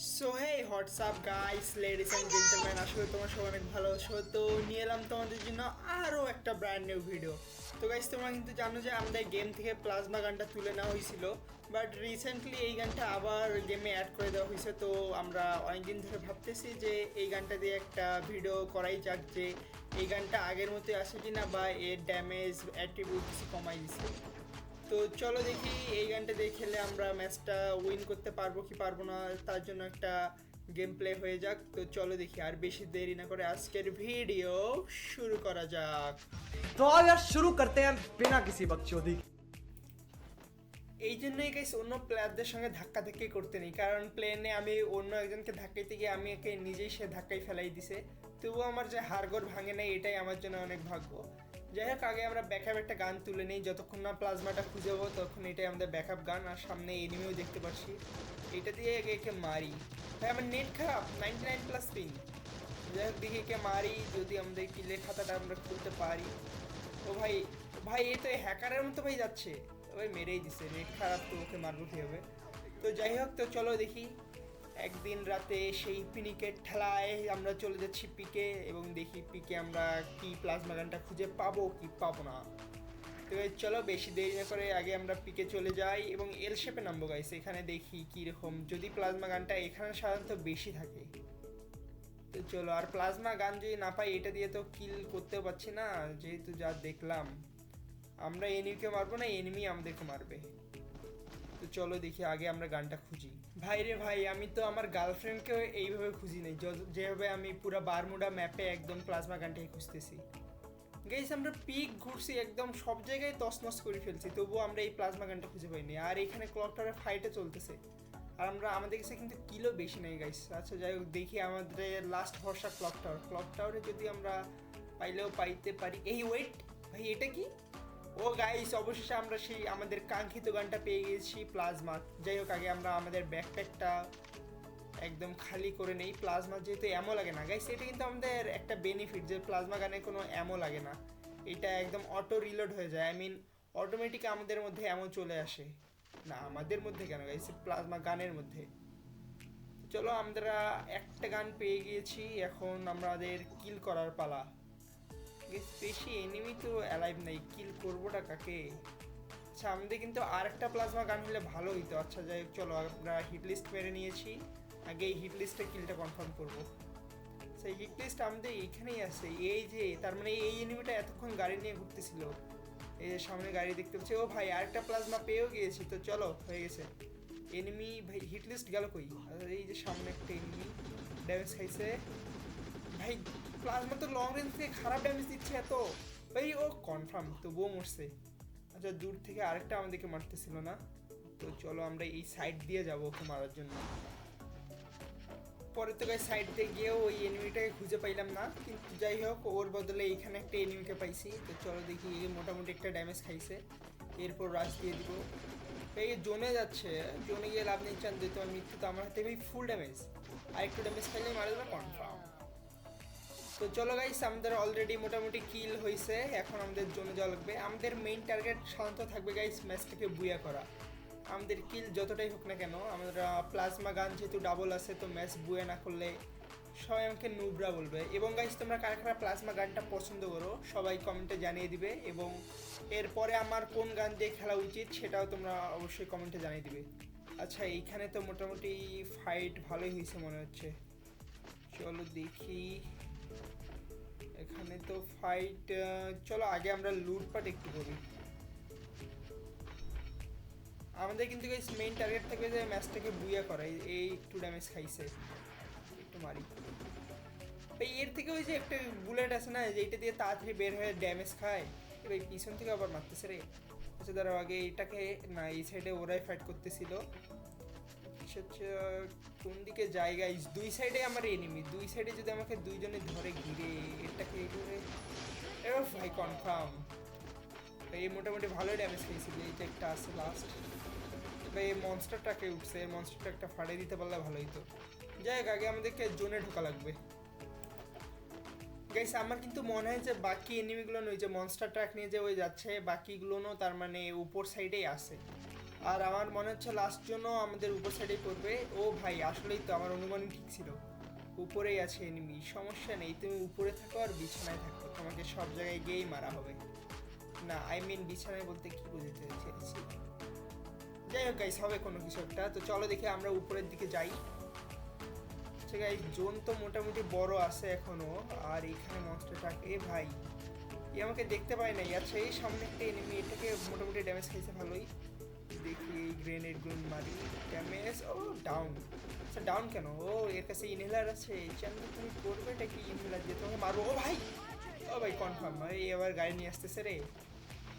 So hey what's up guys ladies and gentleman আসলে তোমার সবাই অনেক ভালো আছো। তো নিয়ে এলাম তোমাদের জন্য আরও একটা ব্র্যান্ড নিউ ভিডিও তো গাইস তোমরা কিন্তু জানো যে আমাদের গেম থেকে প্লাজমা গানটা তুলে নেওয়া হয়েছিল। বাট রিসেন্টলি এই গানটা আবার গেমে অ্যাড করে দেওয়া হয়েছে। তো আমরা অনেকদিন ধরে ভাবতেছি যে এই গানটা দিয়ে একটা ভিডিও করাই যাক যে এই গানটা আগের মতোই আসে কি না বা এর ড্যামেজ অ্যাট্রিবিউট কমাই দিছে। তো চলো দেখি এই গানটা দেখেলে আমরা ম্যাচটা উইন করতে পারব কি পারব না তার জন্য একটা গেম প্লে হয়ে যাক। তো চলো দেখি আর বেশি দেরি না করে আজকের ভিডিও শুরু করা যাক। তো আর শুরু করতে হ্যাঁ বিনা কিসি বকচোদি এই জন্যই গাইস অন্য প্লেয়ারদের সঙ্গে ধাক্কা ধাক্কি করতে নেই কারণ প্লেনে আমি অন্য একজনকে ধাক্কাইতে গিয়ে আমি একে নিজেই সে ধাক্কাই ফেলাই দিছে। তবুও আমার যে হাড়গোড় ভাঙে নাই এটাই আমার জন্য অনেক ভাগ্য। যাই হোক, আগে আমরা ব্যাকআপ একটা গান তুলে নিই। যতক্ষণ না প্লাজমাটা খুঁজে পাবো তখন এটাই আমাদের ব্যাকআপ গান। আর সামনে এনিমিও দেখতে পাচ্ছি। এটা দিয়ে একে একে মারি। ভাই, আমার নেট খারাপ। নাইনটি নাইন প্লাস পিন যাই হোক, দেখি একে মারি। যদি আমাদের কিলের খাতাটা আমরা খুলতে পারি। ও ভাই ভাই, এ তো হ্যাকারের মতো ভাই যাচ্ছে। ওই মেরেই দিছে। নেট খারাপ তো ওকে মারবো কী হবে তো যাই হোক, তো চলো দেখি। একদিন রাতে সেই পিনিকের ঠেলায় আমরা চলে যাচ্ছি পিকে এবং দেখি পিকে আমরা কি প্লাজমা গানটা খুঁজে পাবো, কি পাবো না। তো চলো বেশি দেরি না করে আগে আমরা পিকে চলে যাই এবং এল শেপে নামবো গাইস এখানে দেখি কীরকম। যদি প্লাজমা গানটা এখানে সাধারণত বেশি থাকে। তো চলো, আর প্লাজমা গান যদি না পাই, এটা দিয়ে তো কিল করতেও পারছি না, যেহেতু যা দেখলাম। আমরা এনিমিকে মারবো না এনিমি আমাদেরকে মারবে। তো চলো দেখি, আগে আমরা গানটা খুঁজি। ভাই রে ভাই, আমি তো আমার গার্লফ্রেন্ডকেও এইভাবে খুঁজি নাই। যেভাবে আমি পুরো বারমুডা ম্যাপে একদম প্লাজমা গানটাই খুঁজতেছি। গেইস আমরা পিক ঘুরছি, একদম সব জায়গায় তছনছ করে ফেলছি, তবুও আমরা এই প্লাজমা গানটা খুঁজে পাইনি। আর এখানে ক্লকটারের ফাইটে চলতেছে। আর আমরা, আমাদের কাছে কিন্তু কিলো বেশি নেই গাইস আচ্ছা যাই হোক, দেখি আমাদের লাস্ট ভরসা ক্লক টাওয়ার ক্লক টাওয়ারে যদি আমরা পাইলেও পাইতে পারি এই ওয়েট ভাই, এটা কি? ও গাইস অবশেষে আমরা সেই আমাদের কাঙ্ক্ষিত গানটা পেয়ে গেছি প্লাজমা। যাই হোক, আগে আমরা আমাদের ব্যাকপ্যাকটা একদম খালি করে নেই। প্লাজমা যেহেতু অ্যামো লাগে না গাইস এটা কিন্তু আমাদের একটা বেনিফিট যে প্লাজমা গানে কোনো অ্যামো লাগে না। এটা একদম অটো রিলোড হয়ে যায়। আই মিন অটোমেটিক আমাদের মধ্যে অ্যামো চলে আসে। না, আমাদের মধ্যে কেন গাইস প্লাজমা গানের মধ্যে। চলো, আমরা একটা গান পেয়ে গিয়েছি। এখন আমাদের কিল করার পালা। Guys, বেশি এনিমি তো অ্যালাইভ নাই কিল করবোটা কাকে? আচ্ছা আমাদের কিন্তু আর একটা প্লাজমা গান হলে ভালো হইতো। আচ্ছা যাই হোক, চলো আমরা হিট লিস্ট মেরে নিয়েছি। আগে এই হিট লিস্টে কিলটা কনফার্ম করব। সেই হিট লিস্ট আমাদের এইখানেই আছে। এই যে তার মানে এই এনিমিটা এতক্ষণ গাড়ি নিয়ে ঘুরতেছিল। এই যে সামনে গাড়ি দেখতে পাচ্ছি। ও ভাই আরেকটা প্লাজমা পেয়েও গিয়েছি। তো চলো হয়ে গেছে। এনিমি ভাই হিট লিস্ট গেল কই? এই যে সামনে একটা এনিমি ড্যামেজ খাইছে। ভাই প্লাজমা তো লং রেঞ্জ থেকে খারাপ ড্যামেজ দিচ্ছে এত। ভাই ও কনফার্ম তবুও মরছে। আচ্ছা দূর থেকে আরেকটা আমাদেরকে মারতেছিল না? তো চলো আমরা এই সাইড দিয়ে যাব ওকে মারার জন্য। পরে তো সাইড দিয়ে গিয়েও ওই এনিমিটাকে খুঁজে পাইলাম না। কিন্তু যাই হোক, ওর বদলে এইখানে একটা এনিমিকে পাইছি। তো চলো দেখি এই মোটামুটি একটা ড্যামেজ খাইছে। এরপর রাশ দিয়ে দিব। এই জোনে যাচ্ছে, জোনে গিয়ে লাভ নেই চান দিতে আমার মৃত্যু তো আমার হাতে। ভাই ফুল ড্যামেজ আর একটু ড্যামেজ খাইলে মারা যাবে কনফার্ম তো চলো গাইস আমাদের অলরেডি মোটামুটি কিল হয়েছে এখন আমাদের জন্য যাওয়া লাগবে। আমাদের মেইন টার্গেট সাধারণত থাকবে গাইস ম্যাচটাকে বুয়া করা। আমাদের কিল যতটাই হোক না কেন, আমরা প্লাজমা গান যেহেতু ডাবল আছে, তো ম্যাচ বুয়ে না করলে সবাই আমাকে নুবরা বলবে। এবং গাইস তোমরা কারা কারা প্লাজমা গানটা পছন্দ করো, সবাই কমেন্টে জানিয়ে দিবে এবং এরপরে আমার কোন গান দিয়ে খেলা উচিত সেটাও তোমরা অবশ্যই কমেন্টে জানিয়ে দিবে। আচ্ছা এইখানে তো মোটামুটি ফাইট ভালোই হয়েছে মনে হচ্ছে। চলো দেখি। এখানে তো ফাইট চলো আগে আমরা লুটপাট একটু করি। আমাদের কিন্তু মেইন টার্গেট থাকবে যে ম্যাচটাকে বুইয়া করা, এই- একটু ড্যামেজ খাইছে। একটু মারি। ভাই, এর থেকে ওই যে একটা বুলেট আছে না যেটা দিয়ে তাড়াতাড়ি বের হয়ে ড্যামেজ খায়। এই পিছন থেকে আবার মারতেছে রে। আচ্ছা দাঁড়াও, আগে এটাকে না, এই সাইডে ওরাই ফাইট করতেছিল। আচ্ছা, কোন দিকে জায়গায় দুই সাইডে আমার এনিমি দুই সাইডে যদি আমাকে দুইজনে ধরে ঘিরে এটাকে ঘিরে এবার ভাই কনফার্ম এই মোটামুটি ভালোই ড্যামেজ খেয়েছিল এই যে একটা আছে লাস্ট এবার এই মনস্টারটাকে উঠছে? এই মনস্টারটা একটা ফাড়ে দিতে পারলে ভালো হতো যাই হোক আগে আমাদেরকে জোনে ঢোকা লাগবে। গাইস আমার কিন্তু মনে হয় যে বাকি এনিমিগুলো ওই যে মনস্টার ট্রাক নিয়ে যে ওই যাচ্ছে বাকিগুলোও তার মানে উপর সাইডেই আছে। আর আমার মনে হচ্ছে লাস্ট জন্য আমাদের উপর সাইডেই পড়বে ও ভাই, আসলেই তো আমার অনুমান ঠিক ছিল। উপরেই আছে এনিমি সমস্যা নেই। তুমি উপরে থাকো আর বিছানায় থাকো। তোমাকে সব জায়গায় গিয়েই মারা হবে। না আই মিন বিছানায় বলতে কি বুঝতে চেয়েছি? যাই হোক গাইস হবে কোনো কিছু একটা। তো চলো দেখি আমরা উপরের দিকে যাই। আচ্ছা গাইস জোন তো মোটামুটি বড় আছে এখনও। আর এখানে মনস্টারটা এ ভাই এ আমাকে দেখতে পায় নাই। আচ্ছা এই সামনে একটা এনিমি এটাকে মোটামুটি ড্যামেজ খাইছে ভালোই। দেখি এই গ্রেনেড গুন মারি ড্যামেজ ও ডাউন আচ্ছা ডাউন কেন? ও, এর কাছে ইনহেলার আছে। এই চ্যানেল তুমি করবে এটা কি ইনহেলার দিয়ে তোমাকে মারবো? ও ভাই! ও ভাই কনফার্ম এই এবার গাড়ি নিয়ে আসতেছে রে।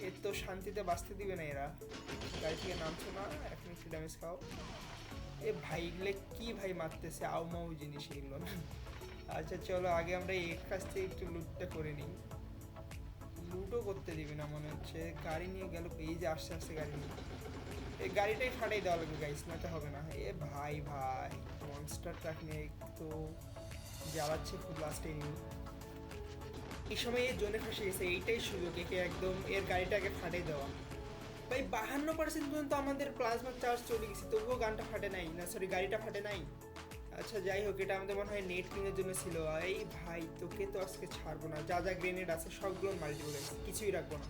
এর তো শান্তিতে বাঁচতে দিবে না এরা। গাড়ি থেকে নামছো না, এখন একটু ড্যামেজ খাও। এ ভাই, এগুলো কি ভাই মারতেছে? আউ মাউ জিনিস এগুলো। না আচ্ছা চলো, আগে আমরা এর কাছ থেকে একটু লুটটা করে নিই। লুটও করতে দিবি না, মনে হচ্ছে। গাড়ি নিয়ে গেল, এই যে আস্তে আস্তে গাড়ি নিয়ে। এই গাড়িটাই ফাটাই দেওয়া লাগবে গাইস না তো হবে না। এ ভাই ভাই মনস্টার ট্রাক নিয়ে তো জ্বালাচ্ছে খুব লাস্টে এই সময় এই জোনে ফাঁসে গেছে, এইটাই সুযোগ, একে একদম এর গাড়িটাকে ফাটাই দেওয়া। ভাই, বাহান্ন পার্সেন্ট পর্যন্ত আমাদের প্লাজমা চার্জ চলে গেছে, তবুও গানটা ফাটে নাই। না সরি গাড়িটা ফাটে নাই। আচ্ছা যাই হোক, এটা আমাদের মনে হয় নেট কিনের জন্য ছিল। এই ভাই, তোকে তো আজকে ছাড়বো না। যা যা গ্রেনেড আছে, সবগুলো মাল্টিপল কিছুই রাখব না।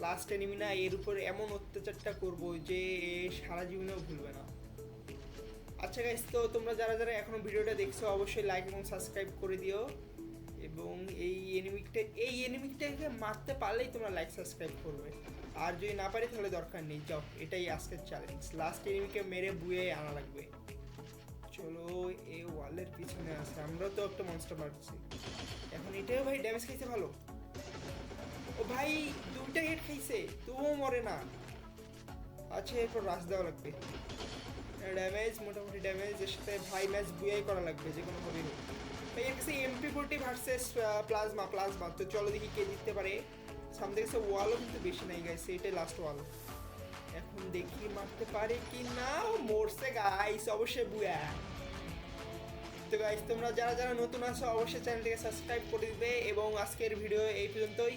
লাস্ট এনিমি না এর উপর এমন অত্যাচারটা করব যে এ সারা জীবনেও ভুলবে না। আচ্ছা গাইস তো তোমরা যারা যারা এখনও ভিডিওটা দেখছ, অবশ্যই লাইক এবং সাবস্ক্রাইব করে দিও। এবং এই এনিমিকটা এই এনিমিকটাকে মারতে পারলেই তোমরা লাইক সাবস্ক্রাইব করবে। আর যদি না পারি, তাহলে দরকার নেই। যাও, এটাই আজকের চ্যালেঞ্জ লাস্ট এনিমিকে মেরে বুয়ে আনা লাগবে। চলো, এই ওয়ালের পিছনে আছে। আমরা তো একটা মনস্টার মারছি। এখন এটাও ভাই ড্যামেজ খাইছে ভালো। ও ভাই, দুইটা হেড খাইছে, তবুও মরে না। আচ্ছা এরপর রাশ দেওয়া লাগবে। ড্যামেজ মোটামুটি ড্যামেজ এর সাথে ভাই ম্যাচ বুয়াই করা লাগবে, যে কোনো ভাবেই হোক ভাই, এর কাছে MP forty versus plasma plasma তো চলো দেখি কে জিততে পারে। সামনে কাছে ওয়ালও কিন্তু বেশি নাই গাইছে এটাই লাস্ট ওয়াল এখন দেখি মারতে পারে কি না। মরছে গাইস অবশ্যই বুয়া। তো গাইস তোমরা যারা যারা নতুন আছো, অবশ্যই চ্যানেলটিকে সাবস্ক্রাইব করে দিবে। এবং আজকের ভিডিও এই পর্যন্তই।